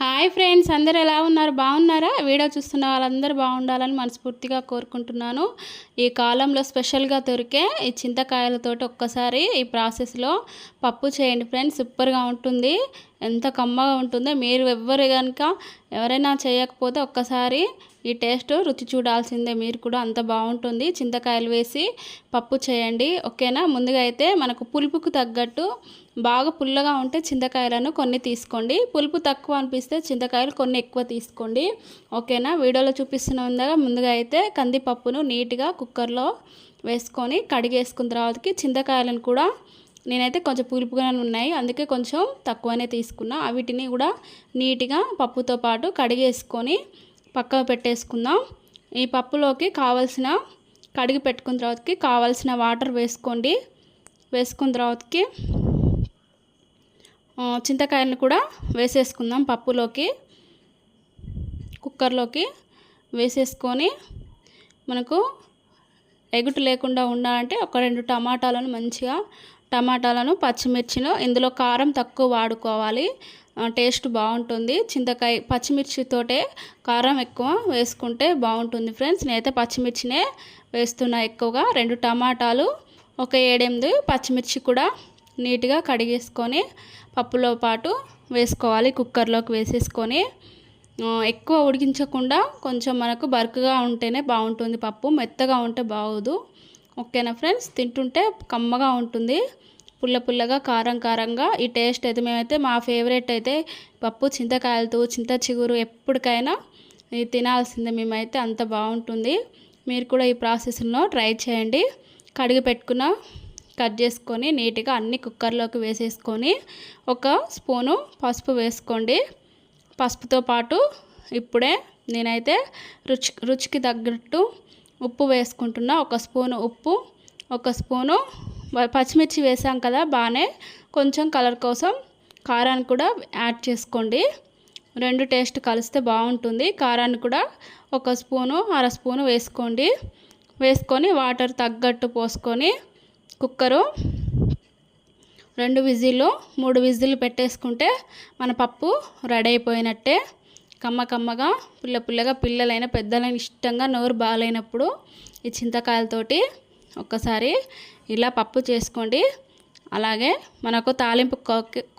Hi friends అందరు ఎలా ఉన్నారు? బాగున్నారా? వీడియో చూస్తున్న వాళ్ళందరూ బాగుండాలని మనస్ఫూర్తిగా కోరుకుంటున్నాను. ఈ కాలంలో స్పెషల్గా దొరికే ఈ చింతకాయలతోటి ఒక్కసారి ఈ ప్రాసెస్లో పప్పు చేయండి ఫ్రెండ్స్ సూపర్గా ఉంటుంది. ఎంత కమ్మగా ఉంటుందో మీరు ఎవ్వరు కనుక ఎవరైనా చేయకపోతే ఒక్కసారి ఈ టేస్ట్ రుచి చూడాల్సిందే. మీరు కూడా అంత బాగుంటుంది. చింతకాయలు వేసి పప్పు చేయండి. ఓకేనా? ముందుగా అయితే మనకు పులుపుకు తగ్గట్టు బాగా పుల్లగా ఉంటే చింతకాయలను కొన్ని తీసుకోండి. పులుపు తక్కువ అనిపిస్తే చింతకాయలు కొన్ని ఎక్కువ తీసుకోండి. ఓకేనా? వీడియోలో చూపిస్తున్న ఉందగా ముందుగా అయితే కందిపప్పును నీట్గా కుక్కర్లో వేసుకొని కడిగేసుకున్న తర్వాతకి చింతకాయలను కూడా నేనైతే కొంచెం పులుపుగానే ఉన్నాయి. అందుకే కొంచెం తక్కువనే తీసుకున్నా. వీటిని కూడా నీట్గా పప్పుతో పాటు కడిగేసుకొని పక్కకు పెట్టేసుకుందాం. ఈ పప్పులోకి కావలసిన కడిగి పెట్టుకున్న తర్వాతకి కావాల్సిన వాటర్ వేసుకోండి. వేసుకున్న తర్వాతకి చింతకాయలను కూడా వేసేసుకుందాం పప్పులోకి కుక్కర్లోకి వేసేసుకొని మనకు ఎగుటు లేకుండా ఉండాలంటే ఒక రెండు టమాటాలను మంచిగా టమాటాలను పచ్చిమిర్చిను ఇందులో కారం తక్కువ వాడుకోవాలి. టేస్ట్ బాగుంటుంది. చింతకాయ పచ్చిమిర్చితోటే కారం ఎక్కువ వేసుకుంటే బాగుంటుంది ఫ్రెండ్స్. నేనైతే పచ్చిమిర్చినే వేస్తున్నా ఎక్కువగా. రెండు టమాటాలు ఒక ఏడెనిమిది పచ్చిమిర్చి కూడా నీట్గా కడిగేసుకొని పప్పులో పాటు వేసుకోవాలి. కుక్కర్లోకి వేసేసుకొని ఎక్కువ ఉడికించకుండా కొంచెం మనకు బరుకుగా ఉంటేనే బాగుంటుంది పప్పు. మెత్తగా ఉంటే బాగోదు. ఓకేనా ఫ్రెండ్స్? తింటుంటే కమ్మగా ఉంటుంది. పుల్ల పుల్లగా కారం కారంగా. ఈ టేస్ట్ అయితే మేమైతే మా ఫేవరెట్ అయితే పప్పు చింతకాయలతో చింత చిగురు ఎప్పటికైనా ఇది తినాల్సిందే. మేమైతే అంత బాగుంటుంది. మీరు కూడా ఈ ప్రాసెస్లో ట్రై చేయండి. కడిగి పెట్టుకున్న కట్ చేసుకొని నీట్గా అన్ని కుక్కర్లోకి వేసేసుకొని ఒక స్పూను పసుపు వేసుకోండి. పసుపుతో పాటు ఇప్పుడే నేనైతే రుచి రుచికి తగ్గట్టు ఉప్పు వేసుకుంటున్నా. ఒక స్పూను ఉప్పు ఒక స్పూను పచ్చిమిర్చి వేసాం కదా బాగానే కొంచెం కలర్ కోసం కారాన్ని కూడా యాడ్ చేసుకోండి. రెండు టేస్ట్ కలిస్తే బాగుంటుంది. కారాన్ని కూడా ఒక స్పూను అర స్పూను వేసుకోండి. వేసుకొని వాటర్ తగ్గట్టు పోసుకొని కుక్కరు రెండు విజిల్లు మూడు విజిల్లు పెట్టేసుకుంటే మన పప్పు రెడీ అయిపోయినట్టే. కమ్మ కమ్మగా పుల్ల పుల్లగా పిల్లలైన పెద్దలైన ఇష్టంగా నోరు బాగాలేనప్పుడు ఈ చింతకాయలతోటి ఒక్కసారి ఇలా పప్పు చేసుకోండి. అలాగే మనకు తాలింపు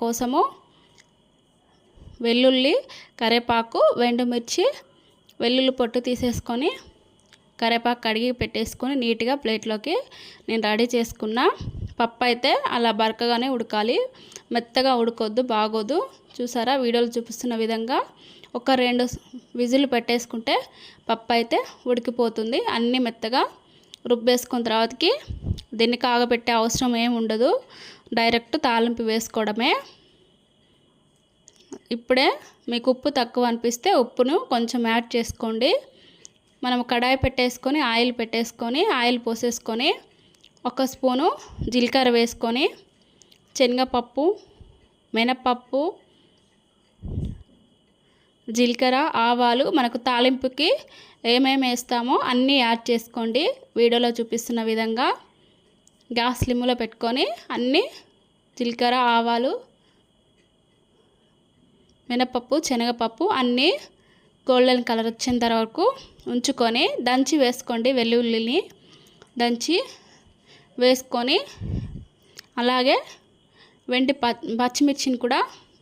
కోసము వెల్లుల్లి కరివేపాకు వెండుమిర్చి వెల్లుల్లి పొట్టు తీసేసుకొని కరివేపాకు కడిగి పెట్టేసుకొని నీట్గా ప్లేట్లోకి నేను రెడీ చేసుకున్న పప్పు అయితే అలా బరకగానే ఉడకాలి. మెత్తగా ఉడకొద్దు బాగోదు. చూసారా? వీడియోలు చూపిస్తున్న విధంగా ఒక రెండు విజిల్ పెట్టేసుకుంటే పప్పు అయితే ఉడికిపోతుంది. అన్నీ మెత్తగా రుబ్బేసుకున్న తర్వాతకి దీన్ని కాగబెట్టే అవసరం ఏమి ఉండదు. డైరెక్ట్ తాలింపు వేసుకోవడమే. ఇప్పుడే మీకు ఉప్పు తక్కువ అనిపిస్తే ఉప్పును కొంచెం యాడ్ చేసుకోండి. మనం కడాయి పెట్టేసుకొని ఆయిల్ పెట్టేసుకొని ఆయిల్ పోసేసుకొని ఒక స్పూను జీలకర్ర వేసుకొని శనగపప్పు మినపప్పు జీలకర్ర ఆవాలు మనకు తాలింపుకి ఏమేమి వేస్తామో అన్నీ యాడ్ చేసుకోండి. వీడియోలో చూపిస్తున్న విధంగా గ్యాస్ స్లిమ్లో పెట్టుకొని అన్నీ జీలకర్ర ఆవాలు మినపప్పు శనగపప్పు అన్నీ గోల్డెన్ కలర్ వచ్చేంత వరకు ఉంచుకొని దంచి వేసుకోండి వెల్లుల్లిని. దంచి వేసుకొని అలాగే వెండి పచ్చిమిర్చిని కూడా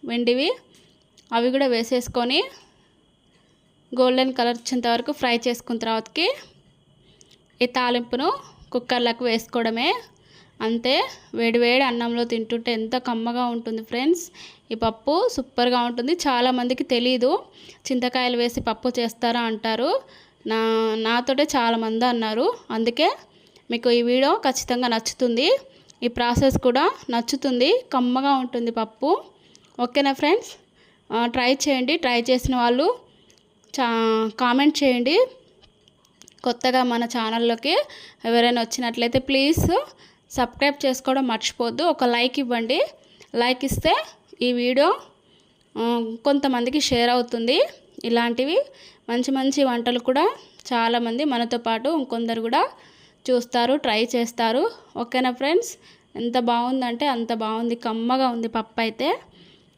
వెండివి అవి కూడా వేసేసుకొని గోల్డెన్ కలర్ వచ్చేంత వరకు ఫ్రై చేసుకున్న తర్వాతకి ఈ తాలింపును కుక్కర్లకు వేసుకోవడమే. అంతే వేడి వేడి అన్నంలో తింటుంటే ఎంత కమ్మగా ఉంటుంది ఫ్రెండ్స్. ఈ పప్పు సూపర్గా ఉంటుంది. చాలామందికి తెలీదు చింతకాయలు వేసి పప్పు చేస్తారా అంటారు. నా నాతోటే చాలామంది అన్నారు. అందుకే మీకు ఈ వీడియో ఖచ్చితంగా నచ్చుతుంది. ఈ ప్రాసెస్ కూడా నచ్చుతుంది. కమ్మగా ఉంటుంది పప్పు. ఓకేనా ఫ్రెండ్స్? ట్రై చేయండి. ట్రై చేసిన వాళ్ళు చా కామెంట్ చేయండి. కొత్తగా మన ఛానల్లోకి ఎవరైనా వచ్చినట్లయితే ప్లీజ్ సబ్స్క్రైబ్ చేసుకోవడం మర్చిపోద్దు ఒక లైక్ ఇవ్వండి. లైక్ ఇస్తే ఈ వీడియో కొంతమందికి షేర్ అవుతుంది. ఇలాంటివి మంచి మంచి వంటలు కూడా చాలామంది మనతో పాటు ఇంకొందరు కూడా చూస్తారు ట్రై చేస్తారు. ఓకేనా ఫ్రెండ్స్? ఎంత బాగుందంటే అంత బాగుంది. కమ్మగా ఉంది పప్పు అయితే.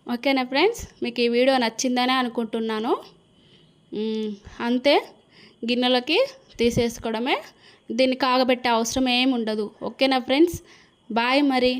ఓకేనా ఫ్రెండ్స్? మీకు ఈ వీడియో నచ్చిందనే అనుకుంటున్నాను. అంతే గిన్నెలకి తీసేసుకోవడమే. దీన్ని కాగబెట్టే అవసరం ఏమి ఉండదు ఓకేనా ఫ్రెండ్స్? బాయ్ మరి.